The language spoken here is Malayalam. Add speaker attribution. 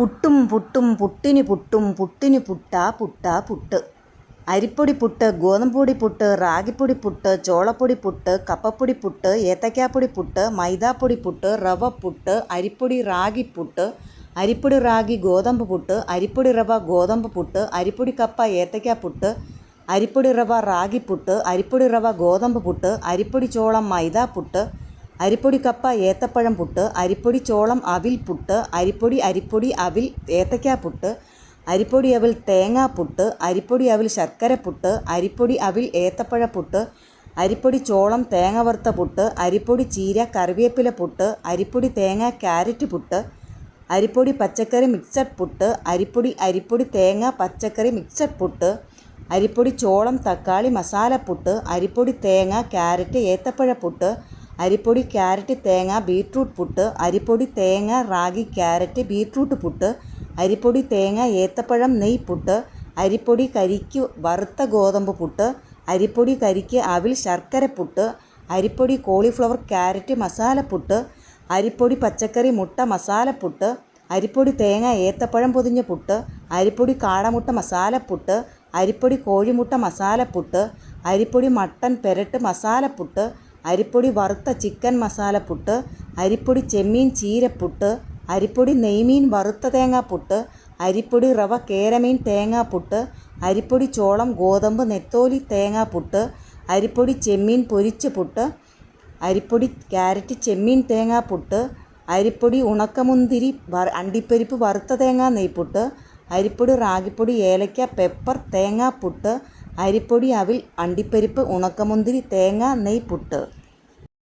Speaker 1: പുട്ടും പുട്ടും പുട്ടിന് പുട്ടും പുട്ടിന് പുട്ടാ പുട്ടാ പുട്ട്. അരിപ്പൊടി പുട്ട് ഗോതമ്പൊടി പുട്ട് റാഗിപ്പൊടി പുട്ട് ചോളപ്പൊടി പുട്ട് കപ്പപ്പൊടി പുട്ട് ഏത്തക്കാപ്പൊടി പുട്ട് മൈദാപ്പൊടി പുട്ട് റവ പുട്ട് അരിപ്പൊടി റാഗി പുട്ട് അരിപ്പൊടി റാഗി ഗോതമ്പ് പുട്ട് അരിപ്പൊടി റവ ഗോതമ്പ് പുട്ട് അരിപ്പൊടി കപ്പ ഏത്തയ്ക്ക പുട്ട് അരിപ്പൊടി റവ റാഗി പുട്ട് അരിപ്പൊടി റവ ഗോതമ്പ് പുട്ട് അരിപ്പൊടി ചോളം മൈദാ പുട്ട് അരിപ്പൊടി കപ്പ ഏത്തപ്പഴം പുട്ട് അരിപ്പൊടി ചോളം അവിൽ പുട്ട് അരിപ്പൊടി അരിപ്പൊടി അവിൽ ഏത്തയ്ക്ക പുട്ട് അരിപ്പൊടി അവിൽ തേങ്ങാ പുട്ട് അരിപ്പൊടി അവിൽ ശർക്കര പുട്ട് അരിപ്പൊടി അവിൽ ഏത്തപ്പഴ പുട്ട് അരിപ്പൊടി ചോളം തേങ്ങ വറുത്ത പുട്ട് അരിപ്പൊടി ചീര കറിവേപ്പില പുട്ട് അരിപ്പൊടി തേങ്ങ ക്യാരറ്റ് പുട്ട് അരിപ്പൊടി പച്ചക്കറി മിക്സഡ് പുട്ട് അരിപ്പൊടി അരിപ്പൊടി തേങ്ങ പച്ചക്കറി മിക്സഡ് പുട്ട് അരിപ്പൊടി ചോളം തക്കാളി മസാല പുട്ട് അരിപ്പൊടി തേങ്ങ ക്യാരറ്റ് ഏത്തപ്പഴ പുട്ട് അരിപ്പൊടി ക്യാരറ്റ് തേങ്ങ ബീട്രൂട്ട് പുട്ട് അരിപ്പൊടി തേങ്ങ റാഗി ക്യാരറ്റ് ബീട്രൂട്ട് പുട്ട് അരിപ്പൊടി തേങ്ങ ഏത്തപ്പഴം നെയ് പുട്ട് അരിപ്പൊടി കരിക്ക് വറുത്ത ഗോതമ്പ് പുട്ട് അരിപ്പൊടി കരിക്ക് അവിൽ ശർക്കര പുട്ട് അരിപ്പൊടി കോളിഫ്ലവർ ക്യാരറ്റ് മസാല പുട്ട് അരിപ്പൊടി പച്ചക്കറി മുട്ട മസാല പുട്ട് അരിപ്പൊടി തേങ്ങ ഏത്തപ്പഴം പൊതിഞ്ഞ പുട്ട് അരിപ്പൊടി കാടമുട്ട മസാല പുട്ട് അരിപ്പൊടി കോഴിമുട്ട മസാല പുട്ട് അരിപ്പൊടി മട്ടൻ പെരട്ട് മസാല പുട്ട് അരിപ്പൊടി വറുത്ത ചിക്കൻ മസാല പുട്ട് അരിപ്പൊടി ചെമ്മീൻ ചീരപ്പുട്ട് അരിപ്പൊടി നെയ്മീൻ വറുത്ത തേങ്ങാപ്പുട്ട് അരിപ്പൊടി റവ കേരമീൻ തേങ്ങാപ്പുട്ട് അരിപ്പൊടി ചോളം ഗോതമ്പ് നെത്തോലി തേങ്ങാപ്പുട്ട് അരിപ്പൊടി ചെമ്മീൻ പൊരിച്ച പുട്ട് അരിപ്പൊടി ക്യാരറ്റ് ചെമ്മീൻ തേങ്ങാപ്പുട്ട് അരിപ്പൊടി ഉണക്കമുന്തിരി അണ്ടിപ്പരിപ്പ് വറുത്ത തേങ്ങാ നെയ്പ്പുട്ട് അരിപ്പൊടി റാഗിപ്പൊടി ഏലക്ക പെപ്പർ തേങ്ങാപ്പുട്ട് അരിപ്പൊടി അവിൽ അണ്ടിപ്പരിപ്പ് ഉണക്കമുന്തിരി തേങ്ങ നെയ്പ്പുട്ട്